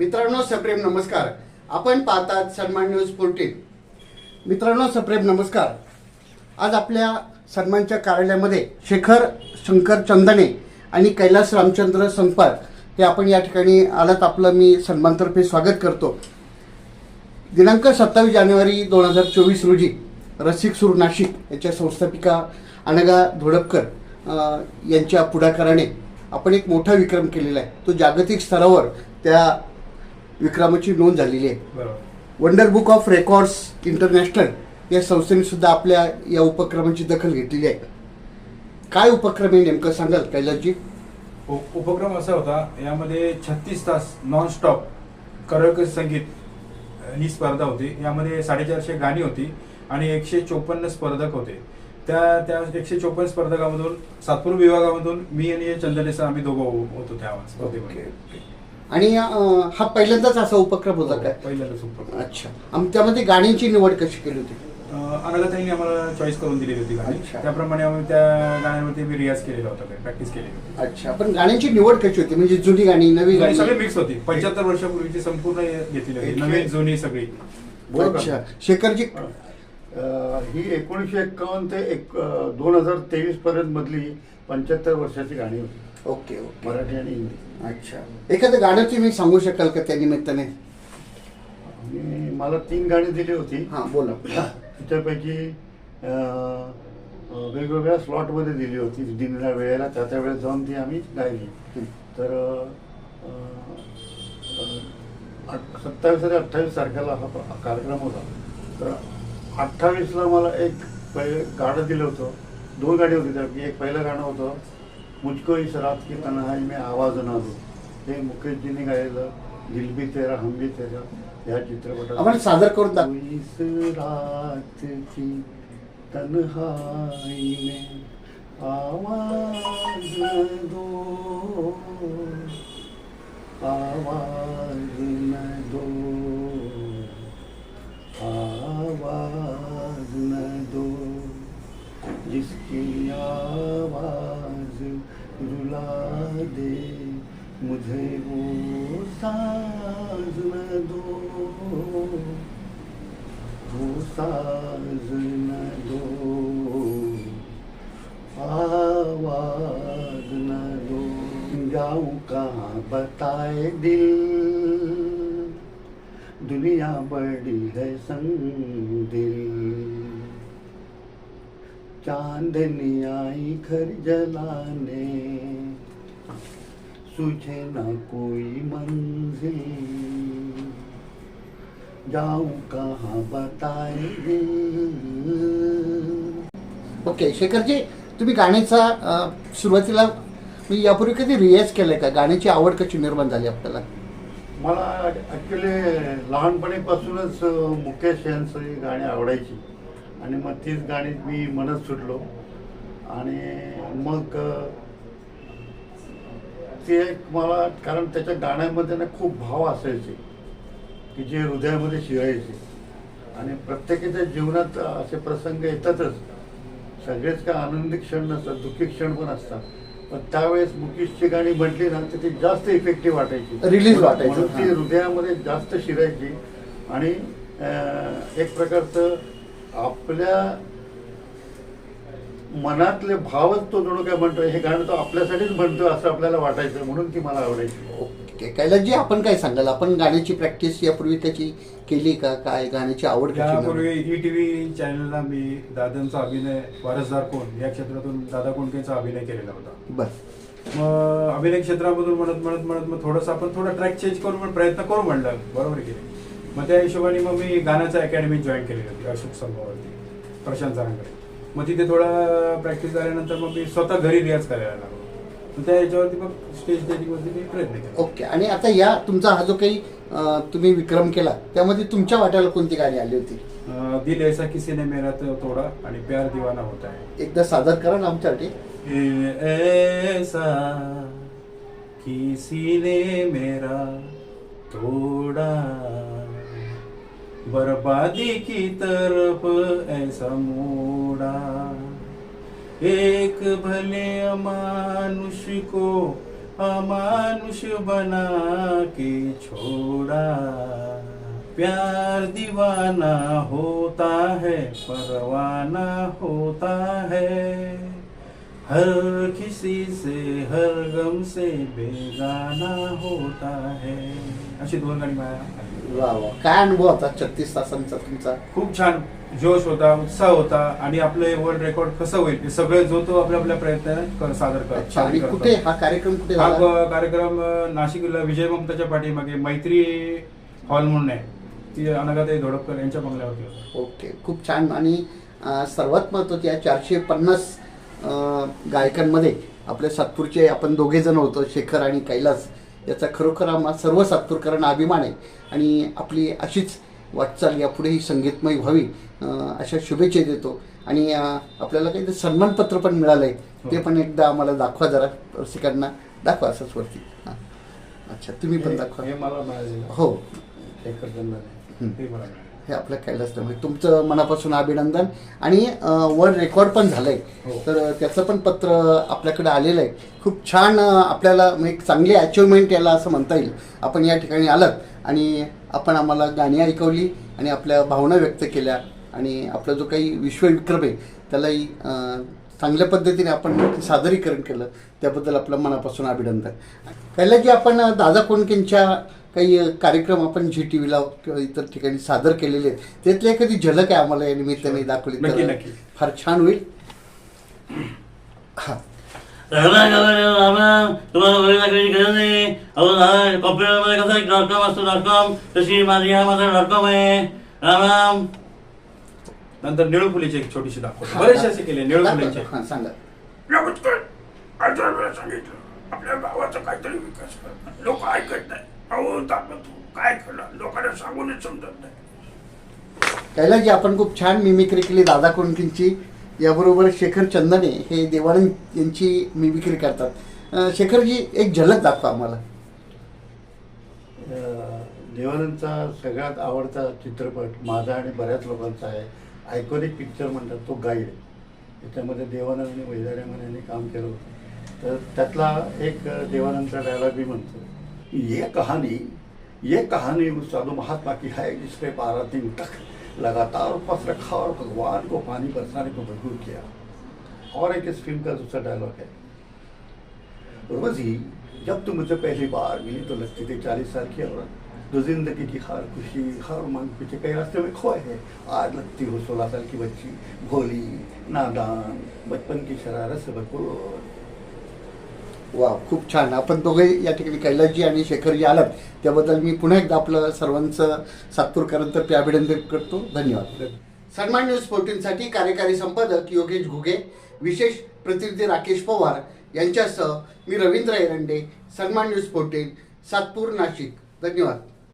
मित्रांनो सप्रेम नमस्कार. आपण पाहतात सन्मान न्यूज फोर्टीन मित्रांनो सप्रेम नमस्कार. आज आपल्या सन्मानच्या कार्यालयामध्ये शेखर शंकर चंदने आणि कैलास रामचंद्र संपार हे आपण या ठिकाणी आलात. आपलं मी सन्मानतर्फे स्वागत करतो. दिनांक सत्तावीस जानेवारी दोन हजार चोवीस रोजी रसिक सूर नाशिक याच्या संस्थापिका अनगा धोडपकर यांच्या पुढाकाराने आपण एक मोठा विक्रम केलेला आहे. तो जागतिक स्तरावर त्या विक्रमाची नोंद झालेली आहे. Wonder book of records international या संस्थेने सुद्धा आपल्या या उपक्रमाची दखल घेतलेली आहे. काय उपक्रम आहे नेमकं सांगाल कैलासजी? उप- उपक्रम असा होता यामध्ये छत्तीस तास नॉन स्टॉप करक संगीत ही स्पर्धा होती. यामध्ये साडेचारशे गाणी होती आणि एकशे चोपन्न स्पर्धक होते. त्या त्या एकशे चोपन्न स्पर्धकामधून सातपूर विभागामधून मी आणि चंदने सर आम्ही दोघं होतो त्या स्पर्धेमध्ये. आणि अं, हा पहिल्यांदाच असा उपक्रम होता काय पहिल्यांदाच उपक्रम. अच्छा. आणि त्यामध्ये गाण्यांची निवड कशी केली होती? अनगताईने आम्हाला चॉईस करून दिलेली होती गाणी. अच्छा. त्याप्रमाणे आम्ही त्या गाण्यांवरती मी रियाज केलेला होता प्रॅक्टिस केलेली होती. अच्छा. पण गाण्यांची निवड कशी होती? म्हणजे जुनी गाणी नवी आणि सगळी गाणी मिक्स होती. पंच्याहत्तर वर्षापूर्वीची संपूर्ण घेतलेली होती. नवीन जुनी सगळी. अच्छा. शेखरजी? अं, ही एकोणीसशे एक्कावन्न ते एक दोन हजार तेवीस पर्यंत मधली पंच्याहत्तर वर्षाची गाणी होती. Okay okay. मराठी आणि हिंदी. अच्छा. एखादं गाणं तुम्ही सांगू शकाल का त्या निमित्ताने? मला तीन गाणी दिली होती. हा बोला. अं, अं, वेगवेगळ्या स्लॉटमध्ये दिली होती. दिलेल्या वेळेला त्या त्या वेळेत जाऊन ती आम्ही गायली. तर सत्तावीस आणि अठ्ठावीस तारखेला हा कार्यक्रम होता. तर अठ्ठावीसला मला एक पहिले गाणं दिलं होतं. दोन गाणी होती त्यापैकी. एक पहिलं गाणं होतं मुझको इस रात की तन्हाई में आवाज़ ना दो। हे मुकेशजीने गायलं दिल भी तेरा हम भी तेरा ह्या चित्रपटात आम्हाला सादर करून दाख इस रात की तन्हाई में आवाज़ न दो। आवाज़ न दो। आवाज़ न दो। जिसकी दे मुझे वो साज न दो। वो साज न दो। आवाज़ न दो। जाऊँ कहाँ बताए दिल। दुनिया बड़ी है संग दिल चांदनी आई घर जलाने। सूझे ना कोई मंजिल जाऊं कहाँ बताए। ओके शेखरजी तुम्ही गाण्याचा अं, सुरुवातीला मी यापूर्वी कधी रियाज केलाय का? गाण्याची आवड कशी निर्माण झाली आपल्याला? मला ॲक्च्युली लहानपणीपासूनच अं, मुकेश यांची गाणी आवडायची. आणि मग तीच गाणी मी म्हणत सुटलो. आणि मग अं, ते एक मला कारण त्याच्या गाण्यामध्ये ना खूप भाव असायचे की जे हृदयामध्ये शिरायचे. आणि प्रत्येकाच्या जीवनात असे प्रसंग येतातच. सगळेच काय आनंदी क्षण नसतात दुःखी क्षण पण असतात. पण त्यावेळेस मुकेशची गाणी म्हटली ना तर ती जास्त इफेक्टिव्ह वाटायची. Release वाटायचं, म्हणून ती. हृदयामध्ये जास्त शिरायची. आणि एक प्रकारचं आपल्या मनातले भावच तो जणू काय म्हणतोय हे गाणं तो आपल्यासाठीच म्हणतोय असं आपल्याला वाटायचं म्हणून ती मला आवडायची. ओके कैलासजी आपण काय सांगाल आपण गाण्याची प्रॅक्टिस यापूर्वी त्याची केली का? काय गाण्याची आवड त्यापूर्वी? ई टीव्ही चॅनलला मी दादांचा अभिनय वारसदार कोण या क्षेत्रातून दादा कोंडकेंचा अभिनय केलेला होता. बर. मग अभिनय क्षेत्रामधून म्हणत म्हणत म्हणत मग थोडंसं आपण थोडं ट्रॅक चेंज करून पण प्रयत्न करू म्हणलं. बरोबर आहे की नाही? मग त्या हिशोबाने मग मी गाण्याचा अकॅडमी जॉईन केलेली होती अशोक संभावरती प्रशांत सरांकडे मग तिथे थोडा प्रॅक्टिस झाल्यानंतर मग मी स्वतः घरी रियाज करायला लागलो. त्या ह्याच्यावरती मग स्टेज डेटिंगवरती मी प्रयत्न केला. ओके आणि आता या तुमचा हा जो काही अं, तुम्ही विक्रम केला त्यामध्ये तुमच्या वाट्याला कोणती गाणी आली होती? अं, दिल ऐसा किसी ने मेरा तो तोडा आणि प्यार दिवाना होता है. एकदा सादर करा ना आमच्यासाठी ऐसा किसी ने मेरा तोड़ा बर्बादी की तरफ़ ऐसा मोड़ा। एक भले मानुष को अमानुष बना के छोड़ा। प्यार दीवाना होता है, परवाना होता है। हर किसी से, हर गम से बेगाना होता है। अशी दोन गाणी माझ्या वा वा. काय अनुभव होता छत्तीस तासांचा तुमचा? खूप छान जोश होता उत्साह होता आणि आपले वर्ल्ड रेकॉर्ड कसं होईल हे सगळं जो तो आपल्या आपल्या प्रयत्न कर- सादर कर अच्छा आणि सादर कुठे करतो. हा कार्यक्रम कुठे हा झाला कार्यक्रम अ, नाशिकला विजय ममताच्या पाठीमागे मैत्री हॉल म्हणून आहे. ती अनघाताई धोडपकर यांच्या बंगल्यावरती होतं. ओके खूप छान. आणि अं, सर्वात महत्त्वाचे या चारशे पन्नास गायकांमध्ये आपल्या सातपूरचे आपण दोघे जण होतो शेखर आणि कैलास. याचा खरोखर आम्हा सर्व सातपूरकरांना अभिमान आहे. आणि आपली अशीच वाटचाल यापुढेही संगीतमय व्हावी अशा शुभेच्छा देतो. आणि आपल्याला काही सन्मानपत्र पण मिळालं आहे ते पण एकदा आम्हाला दाखवा जरा रसिकांना. दाखवा असंच वरती. हां. अच्छा तुम्ही पण दाखवा. हे मला हो. हं. मला हे आपल्या कैलास त्यामुळे तुमचं मनापासून अभिनंदन. आणि वर्ल्ड रेकॉर्ड पण झालंय. हो. तर त्याचं पण पत्र आपल्याकडे आलेलं आहे खूप छान आपल्याला म्हणजे एक चांगली अचिव्हमेंट याला असं म्हणता येईल. आपण या ठिकाणी आलात आणि आपण आम्हाला गाणी ऐकवली आणि आपल्या भावना व्यक्त केल्या आणि आपला जो काही विश्वविक्रम आहे त्यालाही चांगल्या पद्धतीने आपण सादरीकरण केलं त्याबद्दल आपलं मनापासून अभिनंदन. पहिलं जे आपण दादा कोणकेंच्या काही कार्यक्रम आपण झी टी व्हीला किंवा इतर ठिकाणी सादर केलेले आहेत. त्यातली एखादी झलक आहे आम्हाला या निमित्ताने दाखवली नक्की, तर नक्की. फार छान होईल. हा. नंतर निळू फुलेची एक छोटीशी दाखवतो. बरेचसे असे केले निळू फुलेचे. हा सांगा. सांगितलं आपल्या गावाचा काहीतरी विकास कर. लोक ऐकत नाही अहो दादा तू काय केलं? लोकांना सांगूनच समजत नाही. कैलाजी आपण खूप छान मिमिक्री केली दादा कोणकींची याबरोबर शेखर चंदने हे देवानंद यांची मिमिक्री करतात. अं, शेखरजी एक झलक दाखवा आम्हाला. अं, देवानंदचा सगळ्यात आवडता चित्रपट माझा आणि बऱ्याच लोकांचा आहे. आयकॉनिक पिक्चर म्हणतात तो गाईड त्याच्यामध्ये देवानंद आणि वैदार्यमन यांनी काम केलं होतं. तर त्यातला एक देवानंदचा डायलॉग मी म्हणतो. ये कहानी ये कहानी उस साधु महात्मा की है जिसने बारह दिन तक लगातार उपवास रखा और भगवान को पानी बरसाने को मजबूर किया। और एक इस फ़िल्म का दूसरा डायलॉग है। रोजी, जब तुम मुझे पहली बार मिली तो लगती थी चालीस साल की औरत। जो ज़िंदगी की हर, खुशी, हर उमंग पीछे कई रास्ते में खोए है। आज लगती हो सोलह साल की बच्ची, भोली, नादान, बचपन की शरारत से भरपूर। वा खूप छान. आपण दोघे या ठिकाणी कैलासजी आणि शेखरजी आलात त्याबद्दल मी पुन्हा एकदा आपलं सर्वांचं सातपूरकरांतर्फे अभिनंदन करतो. धन्यवाद. सन्मान न्यूज फोर्टीनसाठी कार्यकारी संपादक योगेश घुगे विशेष प्रतिनिधी राकेश पवार यांच्यासह मी रवींद्र एरंडे सन्मान न्यूज फोर्टीन सातपूर नाशिक. धन्यवाद.